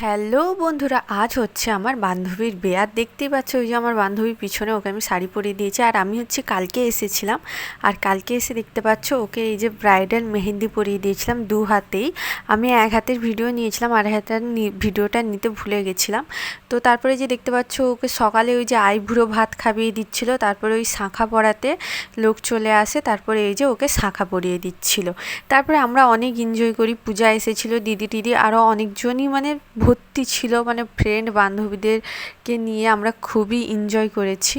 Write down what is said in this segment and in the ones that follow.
Hello বন্ধুরা, আজ হচ্ছে আমার বান্ধবীর বিয়ে আর দেখতেই পাচ্ছ, ওই যে আমার বান্ধবীর পিছনে ওকে আমি শাড়ি পরিয়ে দিয়েছি। আর আমি হচ্ছে কালকে এসেছিলাম, আর কালকে এসে দেখতে পাচ্ছ ওকে এই যে ব্রাইডাল মেহেন্দি পরিয়ে দিয়েছিলাম দু হাতেই। আমি এক হাতের ভিডিও নিয়েছিলাম, আর হাতের ভিডিওটা নিতে ভুলে গেছিলাম। তো তারপরে যে দেখতে পাচ্ছ ওকে সকালে ওই যে আইভুড়ো ভাত খাইয়ে দিচ্ছিল, তারপরে ওই শাঁখা পরাতে লোক চলে আসে, তারপরে এই যে ওকে শাঁখা পরিয়ে দিচ্ছিল। তারপরে আমরা অনেক এনজয় করি, পূজা এসেছিল, দিদি টিদি আরও অনেকজনই মানে ভর্তি ছিল মানে ফ্রেন্ড বান্ধবীদেরকে নিয়ে আমরা খুবই এনজয় করেছি।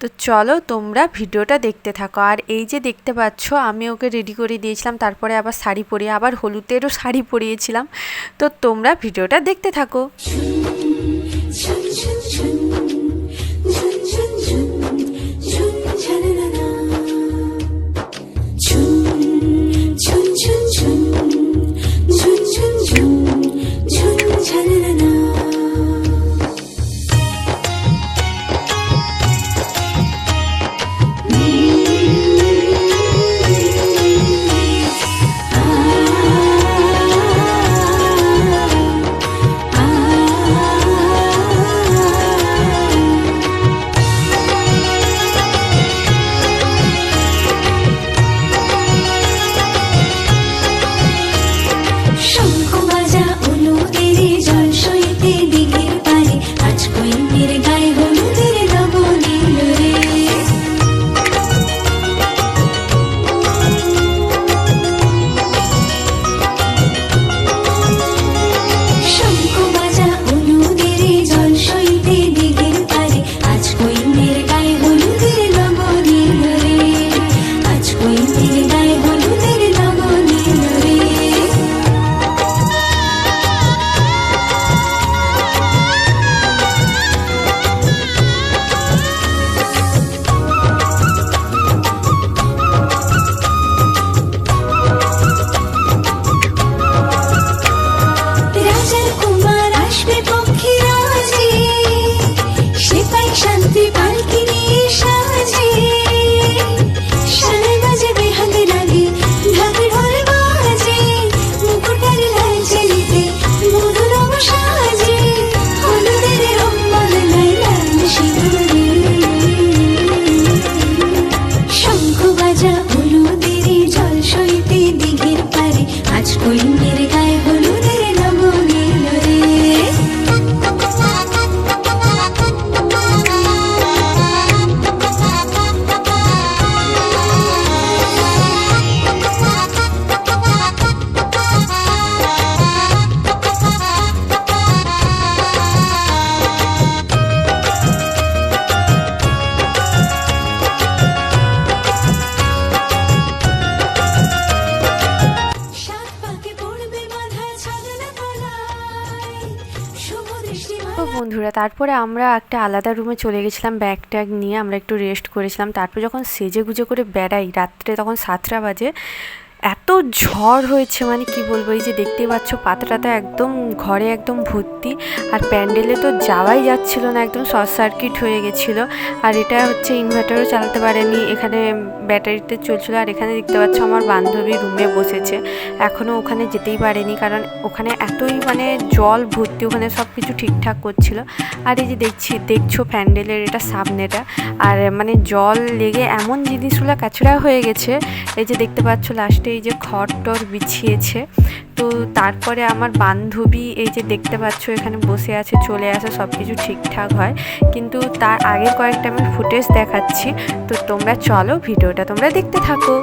তো চলো তোমরা ভিডিওটা দেখতে থাকো। আর এই যে দেখতে পাচ্ছ, আমি ওকে রেডি করে দিয়েছিলাম, তারপরে আবার শাড়ি পরিয়ে, আবার হলুদেরও শাড়ি পরিয়েছিলাম। তো তোমরা ভিডিওটা দেখতে থাকো। বন্ধুরা, তারপরে আমরা একটা আলাদা রুমে চলে গেছিলাম ব্যাগ ট্যাগ নিয়ে আমরা একটু রেস্ট করেছিলাম। তারপর যখন সেজে গুজে করে বেড়াই, রাত্রে তখন সাতটা বাজে এত ঝড় হয়েছে মানে কি বলব, এই যে দেখতে পাচ্ছ পাতাটাতে একদম ঘরে একদম ভর্তি, আর প্যান্ডেলে তো যাওয়াই যাচ্ছিল না, একদম শর্ট সার্কিট হয়ে গেছিল, আর এটা হচ্ছে ইনভার্টারও চালাতে পারেনি, এখানে ব্যাটারিতে চলছিল, আর এখানে দেখতে পাচ্ছ আমার বান্ধবী রুমে বসেছে এখনও ওখানে যেতেই পারেনি, কারণ ওখানে এতই মানে জল ভর্তি, ওখানে সব কিছু ঠিকঠাক করছিল, আর এই যে দেখছি, দেখছ প্যান্ডেলের এটা সামনেটা, আর মানে জল লেগে এমন জিনিসগুলো কাছড়া হয়ে গেছে, এই যে দেখতে পাচ্ছ লাস্টে এই যে খড় টর বিছিয়েছে। তো তারপরে আমার বান্ধবী এই যে দেখতে পাচ্ছ, এখানে বসে আছে, চলে আসে সব কিছু ঠিকঠাক হয়। কিন্তু তার আগের কয়েকটা আমি ফুটেজ দেখাচ্ছি। তো তোমরা চলো, ভিডিওটা তোমরা দেখতে থাকো।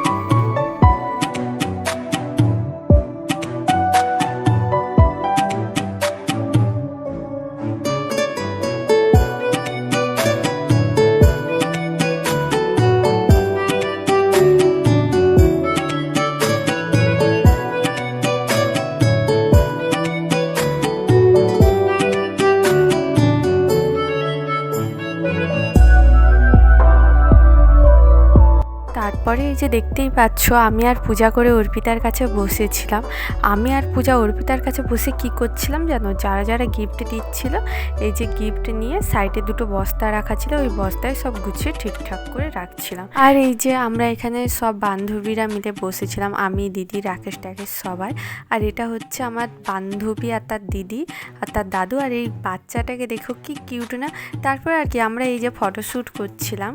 তারপর এই যে দেখতেই পাচ্ছ, আমি আর পূজা করে অর্পিতার কাছে বসেছিলাম। আমি আর পূজা অর্পিতার কাছে বসে কি করছিলাম জানো? যারা যারা গিফট দিচ্ছিল, এই যে গিফট নিয়ে সাইডে দুটো বস্তা রাখা ছিল, ওই বস্তায় সব গুছিয়ে ঠিকঠাক করে রাখছিলাম। আর এই যে আমরা এখানে সব বান্ধবীরা মিলে বসেছিলাম, আমি, দিদি, রাকেশ টাকেশ সবাই। আর এটা হচ্ছে আমার বান্ধবী আর তার দিদি আর তার দাদু। আর এই বাচ্চাটাকে দেখো কি কিউট না? তারপর আর কি আমরা এই যে ফটোশ্যুট করছিলাম।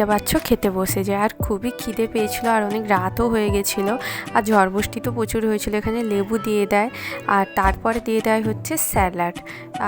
দেখতে পাচ্ছ, খেতে বসে যায়। আর খুবই খিদে পেয়েছিল আর অনেক রাতও হয়ে গেছিল। আর ঝড় বৃষ্টি তো প্রচুর হয়েছিল, এখানে লেবু দিয়ে দেয়। আর তারপরে দিয়ে দেয় হচ্ছে স্যালাড।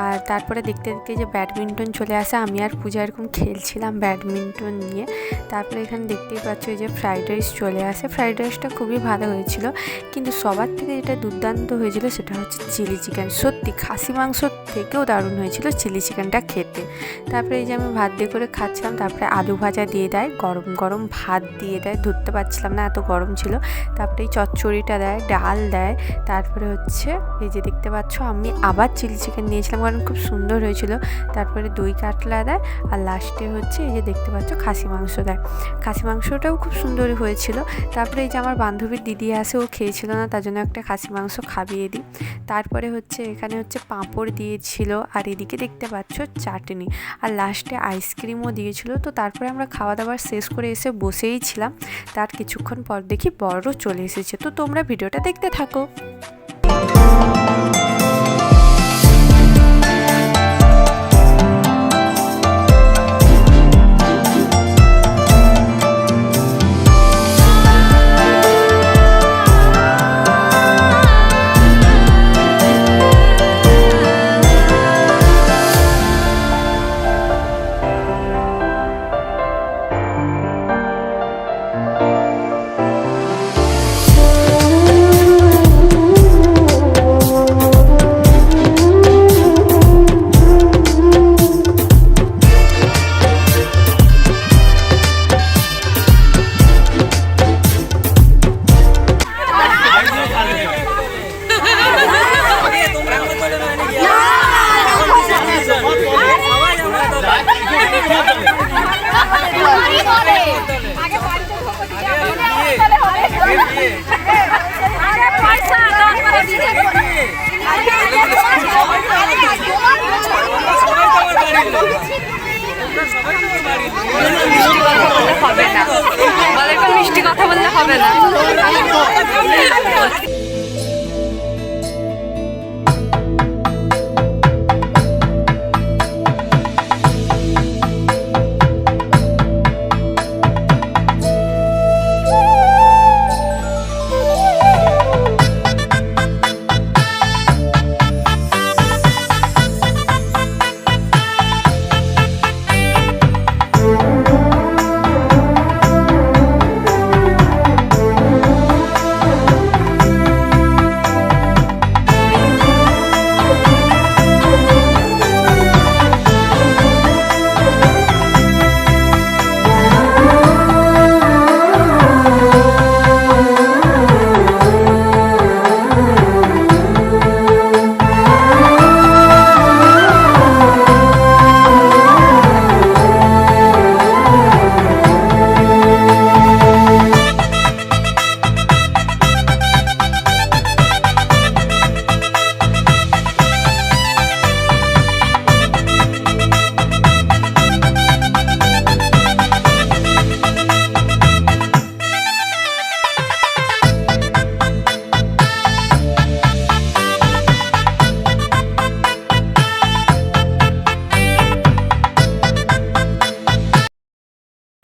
আর তারপরে দেখতে দেখতে যে ব্যাডমিন্টন চলে আসে, আমি আর পূজা এরকম খেলছিলাম ব্যাডমিন্টন নিয়ে। তারপরে এখানে দেখতেই পাচ্ছ যে ফ্রাইড রাইস চলে আসে। ফ্রাইড রাইসটা খুবই ভালো হয়েছিল। কিন্তু সবার থেকে যেটা দুর্দান্ত হয়েছিল সেটা হচ্ছে চিলি চিকেন। সত্যি খাসি মাংসর থেকেও দারুণ হয়েছিল চিলি চিকেনটা খেতে। তারপরে এই যে আমি ভাত দিয়ে করে খাচ্ছিলাম, তারপরে আলু ভাজা দিয়ে দেয় গরম গরম ভাত দিয়ে দেয়। ধরতে পারছিলাম না, এত গরম ছিল। তারপরে এই চচ্চড়িটা দেয়, ডাল দেয়। তারপরে হচ্ছে, এই যে দেখতে পাচ্ছ, আমি আবার চিলি চিকেন নিয়েছিলাম, কারণ খুব সুন্দর হয়েছিল। তারপরে দই কাতলা দেয়, আর লাস্টে হচ্ছে এই যে দেখতে পাচ্ছ, খাসি মাংস দেয়। খাসি মাংসটাও খুব সুন্দর হয়েছিল। তারপরে এই যে আমার বান্ধবীর দিদি আসে ও খেয়েছিল না, তার জন্য একটা খাসি মাংস খাবিয়ে দিই। তারপরে হচ্ছে, এখানে হচ্ছে পাঁপড় দিয়েছিল, আর এদিকে দেখতে পাচ্ছ, চাটনি। আর লাস্টে আইসক্রিমও দিয়েছিল, তো তারপরে আমরা খাওয়া দাওয়া শেষ করে এসে বসেই ছিলাম। তার কিছুক্ষণ পর দেখি বড়ও চলে এসেছে। তো তোমরা ভিডিওটা দেখতে থাকো।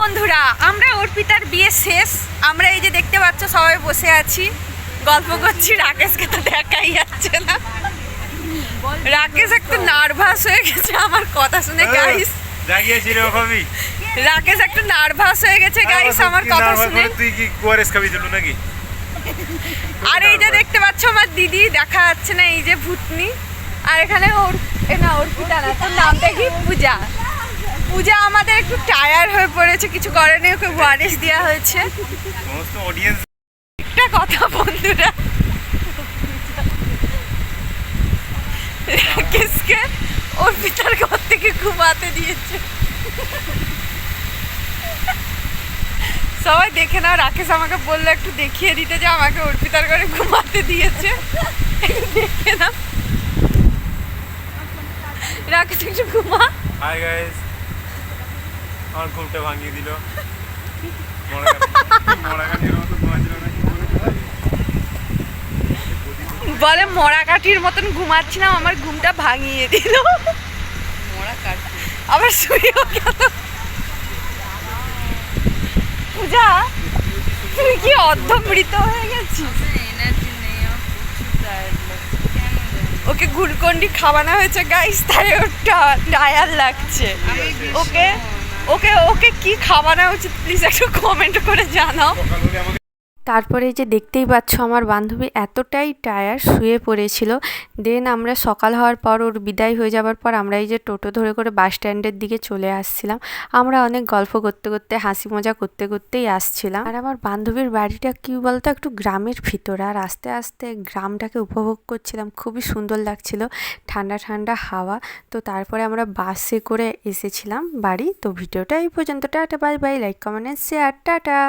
বন্ধুরা আমরা অর্পিতার বিয়ে শেষ। আমরা এই যে দেখতে পাচ্ছ সবাই বসে আছি। গল্প করছি রাকেশকে তো দেখাই যাচ্ছে না। রাকেশ একটু নার্ভাস হয়ে গেছে আমার কথা শুনে গাইস রাকেশ একটু নার্ভাস হয়ে গেছে গাইস আমার কথা শুনে। তুই কি ওয়ারেস খাবি দিলু নাকি? আর এই যে দেখতে পাচ্ছ আমার দিদি দেখা যাচ্ছে না এই যে ভূতনি। আর এখানে ওর না অর্পিতা না তোর নামটা কি পূজা। পূজা আমাদের একটু টায়ার হয়ে পড়েছে কিছু করেনি ওকে ওয়ারেস দেওয়া হয়েছে। সমস্ত অডিয়েন্স একটা কথা বন্ধুরা। রাকেশকে অর্পিতার ঘর থেকে ঘুমাতে দিয়েছে। সবাই দেখে নাও রাকেশ আমাকে বলল একটু দেখিয়ে দিতে যে আমাকে অর্পিতার ঘরে ঘুমাতে দিয়েছে। দেখে নাও। রাকেশ একটু ঘুমা। হাই গাইস আমার ঘুমটা ভাঙিয়ে দিল। বলে মরা কাঠির মতন ঘুমাচ্ছিলাম আমার ঘুমটা ভাঙিয়ে দিল। আবার শুয়েও গেল। পূজা তুই কি অর্ধমৃত হয়ে গেছিস? ওকে গুলকন্ডি খাওয়ানো হয়েছে গাইস তাই ওর টায়ার লাগছে। ওকে ওকে ওকে কি খাওয়ানো উচিত? প্লিজ একটু কমেন্ট করে জানাও। তারপরে যে দেখতেই পাচ্ছ আমার বান্ধবী এতটাই টায়ার শুয়ে পড়েছিল। দেন আমরা সকাল হওয়ার পর ওর বিদায় হয়ে যাওয়ার পর আমরা এই যে টোটো ধরে করে বাস স্ট্যান্ডের দিকে চলে আসছিলাম। আমরা অনেক গল্প করতে করতে, হাসি মজা করতে করতেই আসছিলাম। আর আমার বান্ধবীর বাড়িটা কি বলতো, একটু গ্রামের ভিতরে। আর আস্তে আস্তে গ্রামটাকে উপভোগ করছিলাম। খুবই সুন্দর লাগছিল, ঠান্ডা ঠান্ডা হাওয়া। তো তারপরে আমরা বাসে করে এসেছিলাম বাড়ি। তো ভিডিওটা এই পর্যন্ত। Tata bye bye like comment share tata.